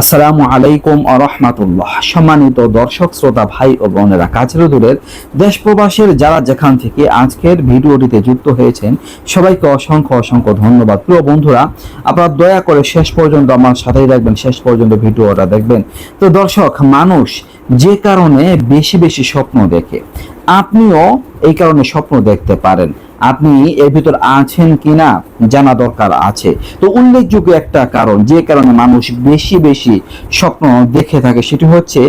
আসসালামু আলাইকুম আরহামাতুল্লাহ সম্মানিত দর্শক, শ্রোতা, ভাই ও বোনেরা, কাছের দূরের দেশ প্রবাসের যারা যেখান থেকে আজকের ভিডিওটিতে যুক্ত হয়েছেন, সবাইকে অসংখ্য অসংখ্য ধন্যবাদ। প্রিয় বন্ধুরা, আপনারা দয়া করে শেষ পর্যন্ত আমার সাথেই রাখবেন শেষ পর্যন্ত ভিডিওটা দেখবেন। তো দর্শক, মানুষ যে কারণে বেশি বেশি স্বপ্ন দেখে, আপনিও এই কারণে স্বপ্ন দেখতে পারেন। আপনি এর ভিতর আছেন কিনা জানা দরকার আছে। তো উল্লেখযোগ্য একটা কারণ, যে কারণে মানুষ বেশি বেশি স্বপ্ন দেখে থাকে, সেটি হচ্ছে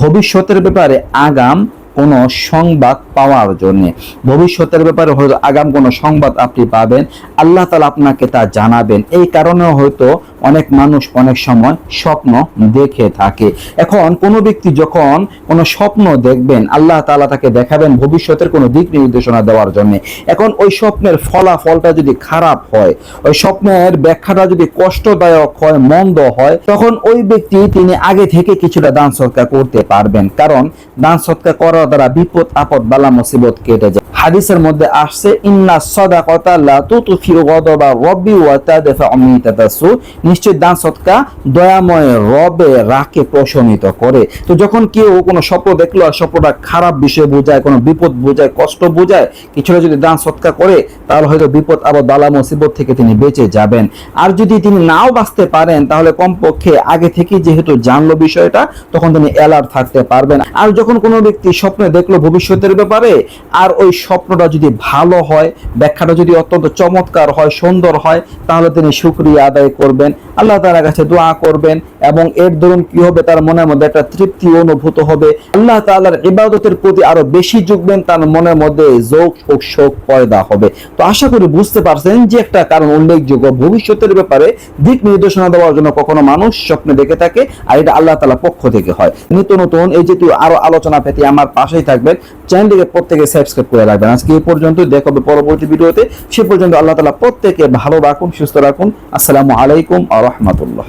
ভবিষ্যতের ব্যাপারে আগাম কোনো সংবাদ পাওয়ার জন্য। ভবিষ্যতের ব্যাপারে হয়তো আগাম কোনো সংবাদ আপনি পাবেন। আল্লাহ তালা আপনাকে তা জানাবেন। এই কারণেও হয়তো অনেক মানুষ অনেক সময় স্বপ্ন দেখে থাকে। এখন কোনো ব্যক্তি যখন কোনো স্বপ্ন দেখবেন, আল্লাহ তালা তাকে দেখাবেন ভবিষ্যতের কোনো দিক নির্দেশনা দেওয়ার জন্য। এখন ওই স্বপ্নের ফলাফলটা যদি খারাপ হয়, ওই স্বপ্নের ব্যাখ্যাটা যদি কষ্টদায়ক হয়, মন্দ হয়, তখন ওই ব্যক্তি তিনি আগে থেকে কিছুটা দান সৎকার করতে পারবেন। কারণ দান সৎকার করার দ্বারা বিপদ আপদ বালা মুসিবত কেটে যায়। হাদিসের মধ্যে আসছে, ইন্না সাদাকাতা লা তুতফিউ গদবা রব্বি ওয়া তাদফা মিতাতাসু নিশ্চয় দান সৎকা দয়াময় রবে রাকে প্রশমিত করে। তো যখন কেউ কোনো স্বপ্ন দেখল আর স্বপ্নটা খারাপ বিষয় বোঝায়, কোনো বিপদ বোঝায়, কষ্ট বোঝায়, কিছুটা যদি দান সৎকা করে, তাহলে হয়তো বিপদ আবার বালা মুসিবত থেকে তিনি বেঁচে যাবেন। আর যদি তিনি নাও বাঁচতে পারেন, তাহলে কমপক্ষে আগে থেকে যেহেতু জানলো বিষয়টা, তখন তিনি অ্যালার্ট থাকতে পারবেন। আর যখন কোনো ব্যক্তি স্বপ্নে দেখল ভবিষ্যতের ব্যাপারে, আর ওই স্বপ্নটা যদি ভালো হয়, ব্যাখ্যাটা যদি অত্যন্ত চমৎকার হয়, সুন্দর হয়, তাহলে তিনি শুক্রিয়া আদায় করবেন। আল্লাহ তাআলার কাছে দোয়া করবেন এবং এর দরুন কি হবে? তার মনের মধ্যে একটা তৃপ্তি অনুভূত হবে। আল্লাহ তাআলার ইবাদতের প্রতি আরও বেশি ঝুঁকবেন তার মনের মধ্যে যোগ ও শোক পয়দা হবে। তো আশা করি বুঝতে পারছেন যে একটা কারণ উল্লেখযোগ্য। ভবিষ্যতের ব্যাপারে দিক নির্দেশনা দেওয়ার জন্য কখনো মানুষ স্বপ্নে দেখে থাকে, আর এটা আল্লাহ তাআলা পক্ষ থেকে হয়। নিত্য নতুন, এই যে তুই আরও আলোচনা পেতে আমার পাশেই থাকবেন, চ্যানেলটিকে প্রত্যেকে সাবস্ক্রাইব করে রাখবেন। আজকে এই পর্যন্ত দেখা হবে পরবর্তী ভিডিওতে। সে পর্যন্ত আল্লাহ তালা প্রত্যেকে ভালো রাখুন, সুস্থ রাখুন। আসসালামু আলাইকুম আ রহমতুল্লাহ।